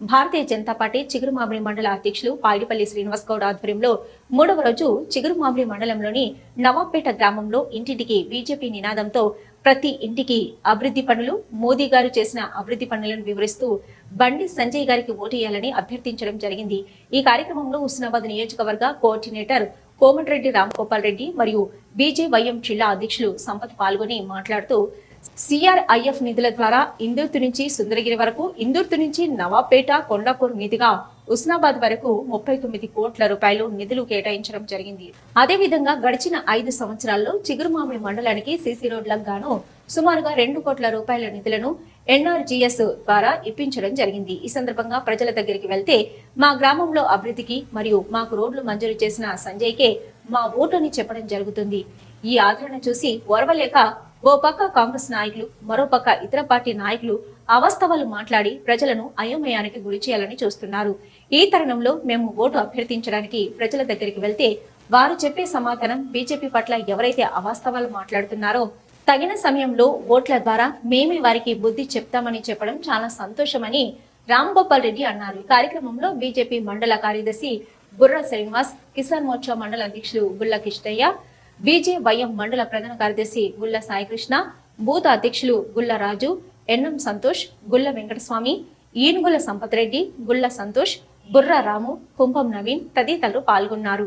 Bharatiya Janata party Chigurumamidi మండల అధ్యక్షులు పాయిడిపల్లి శ్రీనివాస్ గౌడ్ ఆధ్వర్యంలో మూడవ రోజు చిగురుమామిడి మండలంలోని నవాపేట గ్రామంలో ఇంటింటికి బీజేపీ నినాదంతో ప్రతి ఇంటికి అభివృద్ధి పనులు మోదీ గారు చేసిన అభివృద్ధి పనులను వివరిస్తూ బండి సంజయ్ గారికి ఓటేయాలని అభ్యర్థించడం జరిగింది. ఈ కార్యక్రమంలో హుస్నాబాద్ నియోజకవర్గ కోఆర్డినేటర్ కోమటిరెడ్డి రామగోపాల్ రెడ్డి మరియు బీజేవైఎం జిల్లా అధ్యక్షులు సంపత్ పాల్గొని మాట్లాడుతూ సిఆర్ఐఎఫ్ నిధుల ద్వారా ఇందుర్తి నుంచి సుందరగిరి వరకు ఇందుర్తి నుంచి నవాపేట కొండాపూర్ మీదుగా ఉస్నాబాద్ వరకు ముప్పై తొమ్మిది కోట్ల రూపాయలు నిధులు కేటాయించడం జరిగింది. అదేవిధంగా గడిచిన ఐదు సంవత్సరాల్లో చిగురుమామిడి మండలానికి సీసీ రోడ్లకు గాను సుమారుగా రెండు కోట్ల రూపాయల నిధులను ఎన్ఆర్జీఎస్ ద్వారా ఇప్పించడం జరిగింది. ఈ సందర్భంగా ప్రజల దగ్గరికి వెళ్తే మా గ్రామంలో అభివృద్ధికి మరియు మాకు రోడ్లు మంజూరు చేసిన సంజయ్కే మా ఓటు అని చెప్పడం జరుగుతుంది. ఈ ఆదరణ చూసి ఓర్వలేక ఓ పక్క కాంగ్రెస్ నాయకులు మరో పక్క ఇతర పార్టీ నాయకులు అవాస్తవాలు మాట్లాడి ప్రజలను అయోమయానికి గురి చేయాలని చూస్తున్నారు. ఈ తరుణంలో మేము ఓటు అభ్యర్థించడానికి ప్రజల దగ్గరికి వెళ్తే వారు చెప్పే సమాధానం బీజేపీ పట్ల ఎవరైతే అవాస్తవాలు మాట్లాడుతున్నారో తగిన సమయంలో ఓట్ల ద్వారా మేమే వారికి బుద్ధి చెప్తామని చెప్పడం చాలా సంతోషమని రామ్ గోపాల్ రెడ్డి అన్నారు. కార్యక్రమంలో బీజేపీ మండల కార్యదర్శి బుర్ర శ్రీనివాస్ కిసాన్ మోర్చా మండల అధ్యక్షులు గుల్ల కిష్టయ్య బీజేవైఎం మండల ప్రధాన కార్యదర్శి గుల్ల సాయికృష్ణ బూత్ అధ్యక్షులు గుల్ల రాజు ఎన్ఎం సంతోష్ గుల్ల వెంకటస్వామి ఈనుగుల సంపత్ రెడ్డి గుల్ల సంతోష్ బుర్ర రాము కుంభం నవీన్ తదితరులు పాల్గొన్నారు.